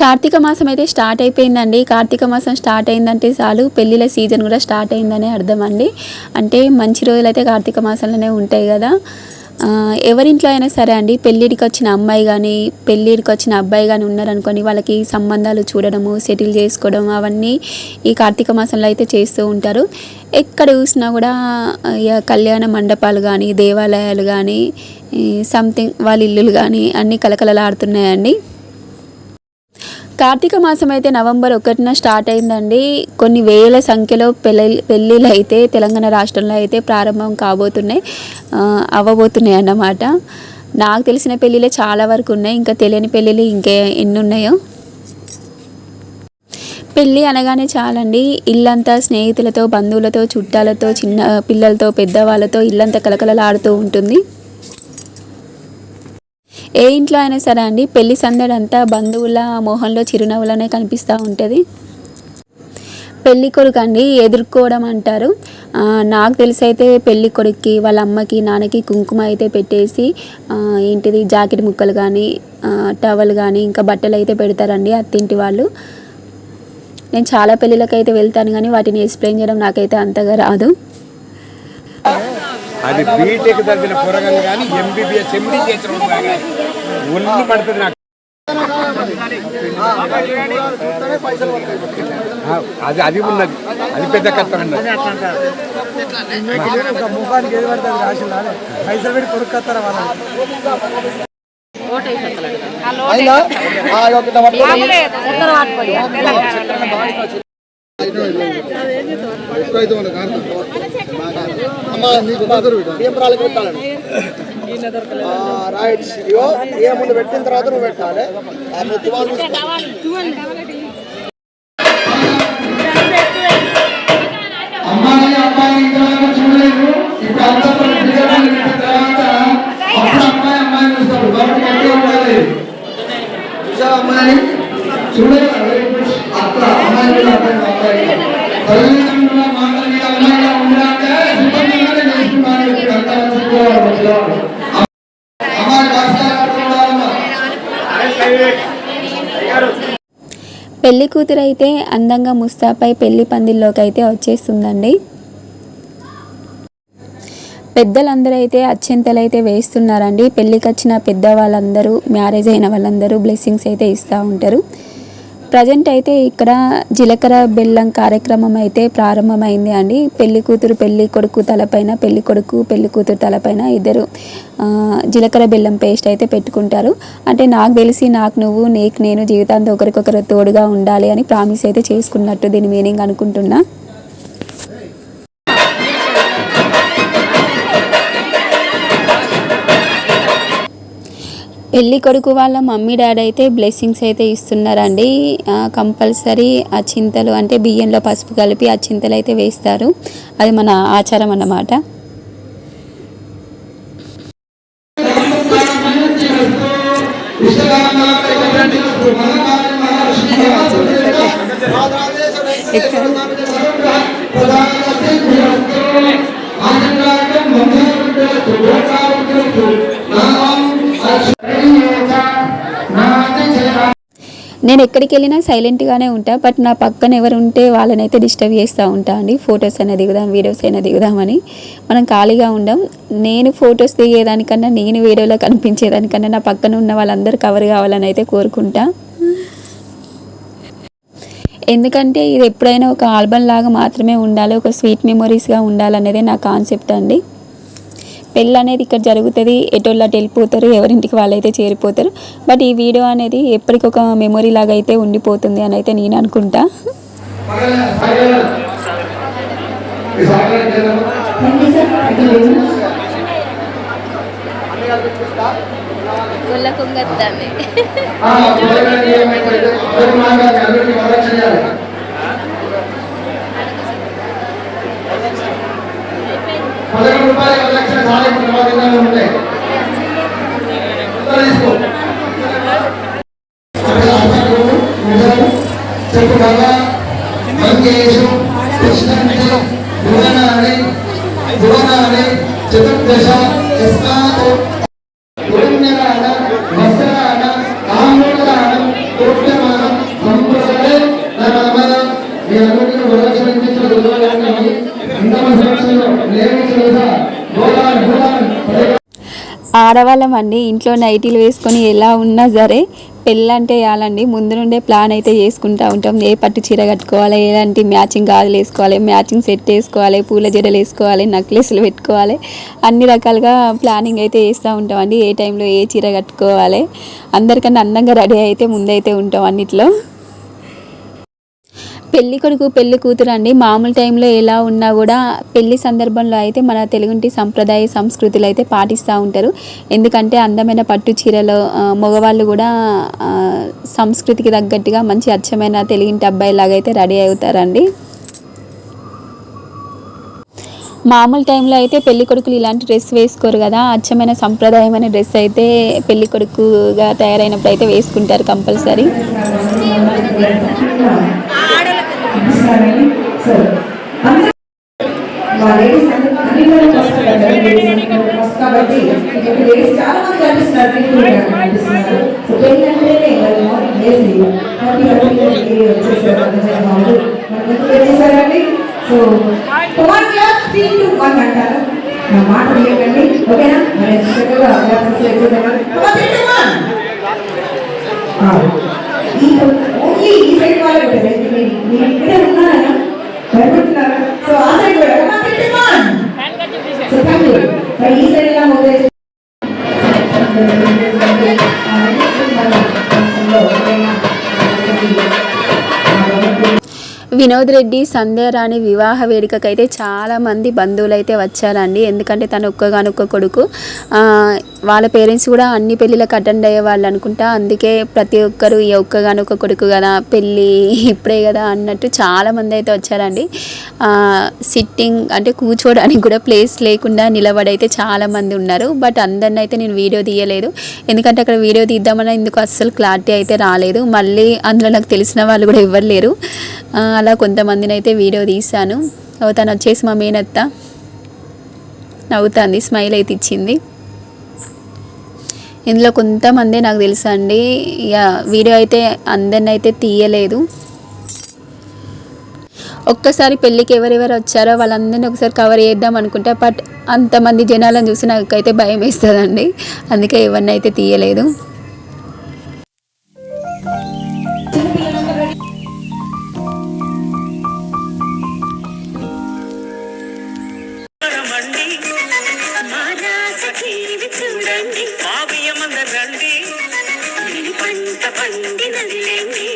కార్తీక మాసం అయితే స్టార్ట్ అయిపోయిందండి. కార్తీక మాసం స్టార్ట్ అయిందంటే చాలు. పెళ్ళిళ్ళ సీజన్ కూడా స్టార్ట్ అయిందనే అర్థం అండి అంటే మంచి రోజులు అయితే కార్తీక మాసంలోనే ఉంటాయి కదా. ఎవరింట్లో అయినా సరే అండి పెళ్ళిడికి వచ్చిన అమ్మాయి కానీ పెళ్ళిడికి వచ్చిన అబ్బాయి కానీ ఉన్నారనుకోండి వాళ్ళకి సంబంధాలు చూడడము సెటిల్ చేసుకోవడం అవన్నీ ఈ కార్తీక మాసంలో అయితే చేస్తూ ఉంటారు. ఎక్కడ చూసినా కూడా ఇక కళ్యాణ మండపాలు కానీ దేవాలయాలు కానీ సంథింగ్ వాళ్ళ ఇల్లులు కానీ అన్నీ కలకలలాడుతున్నాయండి కార్తీక మాసం అయితే నవంబర్ ఒకటిన స్టార్ట్ అయిందండి. కొన్ని వేల సంఖ్యలో పెళ్ళి పెళ్ళిళ్ళు అయితే తెలంగాణ రాష్ట్రంలో అయితే ప్రారంభం కాబోతున్నాయి. అవ్వబోతున్నాయి అన్నమాట. నాకు తెలిసిన పెళ్ళిళ్ళే చాలా వరకు ఉన్నాయి. ఇంకా తెలియని పెళ్ళిళ్ళు ఇంకే ఎన్ని ఉన్నాయో? పెళ్ళి అనగానే చాలండి. ఇల్లంతా స్నేహితులతో బంధువులతో చుట్టాలతో చిన్న పిల్లలతో పెద్దవాళ్ళతో ఇల్లంతా కలకలలాడుతూ ఉంటుంది. ఏ ఇంట్లో అయినా సరే అండి పెళ్ళి సందడంతా అంతా బంధువుల మొహంలో చిరునవ్వులనే కనిపిస్తూ ఉంటుంది. పెళ్ళి కొడుకు అండి ఎదుర్కోవడం అంటారు. నాకు తెలిసి అయితే పెళ్ళి కొడుక్కి వాళ్ళ అమ్మకి నాన్నకి కుంకుమ అయితే పెట్టేసి ఏంటిది జాకెట్ ముక్కలు కానీ టవల్ కానీ ఇంకా బట్టలు అయితే పెడతారండి అత్తింటి వాళ్ళు. నేను చాలా పెళ్ళిళ్ళకైతే వెళ్తాను కానీ వాటిని ఎక్స్ప్లెయిన్ చేయడం నాకైతే అంతగా రాదు. అది బీటెక్ తగ్గిన పొరగలు కానీ ఎంబీబీఎస్ ఎండి చేసిన కానీ పడుతుంది నాకు. ఆ, అది అది ఉన్నది. అది పెద్ద కష్టం ఉన్నది. ముఖానికి ఏది పడితే అది రాసి ఉండాలి పైసలు పెట్టి కొడుకుతారా వాళ్ళని రైట్ ఇగో ఏ ముందు పెట్టిన తర్వాత నువ్వు పెట్టాలి ఆ అమ్మాయి అబ్బాయి ఇంతవరకు చూడలేదు. ఇప్పుడు అంతా డిజైన్ పెట్టిన తర్వాత అప్పుడు అమ్మాయి అమ్మాయి చూస్తారు కాబట్టి గట్టిగా ఉండాలి చూసావా అమ్మాయి చూడలేదు అక్కడ అమ్మాయి మీద అబ్బాయి అబ్బాయి తల్లిదండ్రుల మాటల మీద అమ్మాయిగా ఉండాలంటే సుఖంగానే నేర్చుకున్నాను ఇప్పుడు అంతా చెప్పుకోవాలి పిల్లవాడు. అమ్మాయి భాస్కర్ చూడాలమ్మా పెళ్ళి కూతురు అయితే అందంగా ముస్తాపై పెళ్ళి పందిల్లోకి అయితే వచ్చేస్తుందండి. పెద్దలందరూ అయితే అత్యంతలు అయితే వేస్తున్నారండి. పెళ్ళికి వచ్చిన పెద్ద వాళ్ళందరూ మ్యారేజ్ అయిన వాళ్ళందరూ బ్లెస్సింగ్స్ అయితే ఇస్తూ ఉంటారు. ప్రజెంట్ అయితే ఇక్కడ జీలకర్ర బెల్లం కార్యక్రమం అయితే ప్రారంభమైంది అండి. పెళ్ళి కూతురు పెళ్ళి కొడుకు తలపైన పెళ్ళి కొడుకు పెళ్ళి కూతురు తలపైన ఇద్దరు జీలకర్ర బెల్లం పేస్ట్ అయితే పెట్టుకుంటారు. అంటే నాకు తెలిసి నాకు నువ్వు నీకు నేను జీవితాంతం ఒకరికొకరు తోడుగా ఉండాలి అని ప్రామిస్ అయితే చేసుకున్నట్టు దీని మీనింగ్ అనుకుంటున్నా. పెళ్ళి కొడుకు వాళ్ళ మమ్మీ డాడీ అయితే బ్లెస్సింగ్స్ అయితే ఇస్తున్నారండి. కంపల్సరీ ఆ చింతలు అంటే బియ్యంలో పసుపు కలిపి ఆ చింతలు అయితే వేస్తారు. అది మన ఆచారం అన్నమాట. నేను ఎక్కడికి వెళ్ళినా సైలెంట్గానే ఉంటా బట్ నా పక్కన ఎవరు ఉంటే వాళ్ళనైతే డిస్టర్బ్ చేస్తూ ఉంటా అండి. ఫొటోస్ అయినా దిగుదాం వీడియోస్ అయినా దిగుదామని. మనం ఖాళీగా ఉండం. నేను ఫొటోస్ దిగేదానికన్నా నేను వీడియోలో కనిపించేదానికన్నా నా పక్కన ఉన్న వాళ్ళందరూ కవర్ కావాలని అయితే కోరుకుంటా. ఎందుకంటే ఇది ఎప్పుడైనా ఒక ఆల్బమ్ లాగా మాత్రమే ఉండాలి ఒక స్వీట్ మెమొరీస్గా ఉండాలనేదే నా కాన్సెప్ట్ అండి. పెళ్ళి అనేది ఇక్కడ జరుగుతుంది ఎటోళ్ళు అటు వెళ్ళిపోతారు ఎవరింటికి వాళ్ళైతే చేరిపోతారు. బట్ ఈ వీడియో అనేది ఎప్పటికొక మెమొరీ లాగా అయితే ఉండిపోతుంది అని అయితే నేను అనుకుంటా. గుల్ల పదకొండు రూపాయలు ఒక లక్షల సాయం ప్రమాదంగా ఉంటాయి తీసుకో. చెప్పు బాబా. కృష్ణంటే భువనాని భువనాని చతుర్దశ ఆడవాళ్ళం అండి. ఇంట్లో నైటీలు వేసుకొని ఎలా ఉన్నా సరే పెళ్ళంటే వేయాలండి ముందు నుండే ప్లాన్ అయితే చేసుకుంటూ ఉంటాం. ఏ పట్టు చీర కట్టుకోవాలి ఎలాంటి మ్యాచింగ్ గాజులు వేసుకోవాలి మ్యాచింగ్ సెట్ వేసుకోవాలి పూల జడలు వేసుకోవాలి నెక్లెస్లు పెట్టుకోవాలి. అన్ని రకాలుగా ప్లానింగ్ అయితే చేస్తూ ఉంటామండి ఏ టైంలో ఏ చీర కట్టుకోవాలి అందరికన్నా అందంగా రెడీ అయితే ముందైతే ఉంటాం అన్నిట్లో. పెళ్ళి కొడుకు పెళ్ళి కూతురు అండి. మామూలు టైంలో ఎలా ఉన్నా కూడా పెళ్ళి సందర్భంలో అయితే మన తెలుగుంటి సంప్రదాయ సంస్కృతులు అయితే పాటిస్తూ ఉంటారు. ఎందుకంటే అందమైన పట్టు చీరలో మగవాళ్ళు కూడా సంస్కృతికి తగ్గట్టుగా మంచి అచ్చమైన తెలుగింటి అబ్బాయి అయితే రెడీ అవుతారండి. మామూలు టైంలో అయితే పెళ్ళి కొడుకులు ఇలాంటి డ్రెస్ వేసుకోరు కదా. అచ్చమైన సంప్రదాయమైన డ్రెస్ అయితే పెళ్ళి కొడుకుగా తయారైనప్పుడు అయితే వేసుకుంటారు కంపల్సరీ. మా లేడీస్ అన్ని కూడా లేడీస్ అన్ని కూడా వస్తారు కాబట్టి ఇక్కడ లేడీస్ చాలా మంది కనిపిస్తున్నారు people కనిపిస్తున్నారు. సో పెళ్ళి అంటేనే వాళ్ళు మార్నింగ్ లేచి హ్యాపీ హ్యాపీ వచ్చేసారు వాళ్ళు. వచ్చేసారండి so class three two one అంటారు. నా మాట లేకండి ఓకేనా? మరి చక్కగా క్లాసెస్ ఈ ఓన్లీ ఈ సైడ్ వాళ్ళే వినోద్ రెడ్డి సంధ్యారాణి వివాహ వేడుకకైతే చాలామంది బంధువులైతే బంధువులు అయితే వచ్చారండి. ఎందుకంటే తను ఒక్కగానొక్క కొడుకు. వాళ్ళ పేరెంట్స్ కూడా అన్ని పెళ్ళిళ్ళకి అటెండ్ అయ్యే వాళ్ళు అనుకుంటా. అందుకే ప్రతి ఒక్కరు ఈ ఒక్కగానొక్క కొడుకు కదా పెళ్ళి ఇప్పుడే కదా అన్నట్టు చాలామంది అయితే వచ్చారండి. సిట్టింగ్ అంటే కూర్చోవడానికి కూడా ప్లేస్ లేకుండా నిలబడి అయితే ఉన్నారు. బట్ అందరిని అయితే నేను వీడియో తీయలేదు. ఎందుకంటే అక్కడ వీడియో తీద్దామని ఇందుకు అస్సలు క్లారిటీ అయితే రాలేదు. మళ్ళీ అందులో నాకు తెలిసిన వాళ్ళు కూడా ఎవ్వరు లేరు. అలా కొంతమందిని అయితే వీడియో తీశాను. తను వచ్చేసి మా మేనత్త. నవ్వుతుంది స్మైల్ అయితే ఇచ్చింది. ఇందులో కొంతమందే నాకు తెలుసా అండి ఇక వీడియో అయితే అందరిని అయితే తీయలేదు. ఒక్కసారి పెళ్ళికి ఎవరెవరు వచ్చారో వాళ్ళందరినీ ఒకసారి కవర్ చేద్దాం అనుకుంటే బట్ అంతమంది జనాలను చూసి నాకైతే భయం వేస్తుందండి. అందుకే ఎవరినైతే తీయలేదు. చూడండి రండి. పంట పండినదిలేండి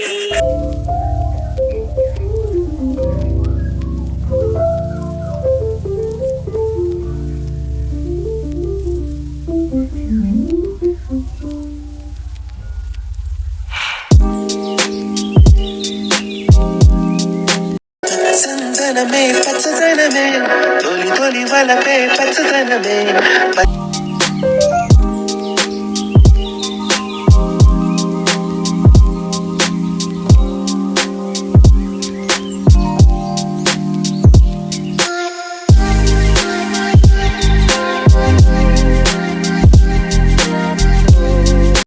సందనమే పచ్చదనమే. తొలి తొలి వలపే పచ్చదనమే.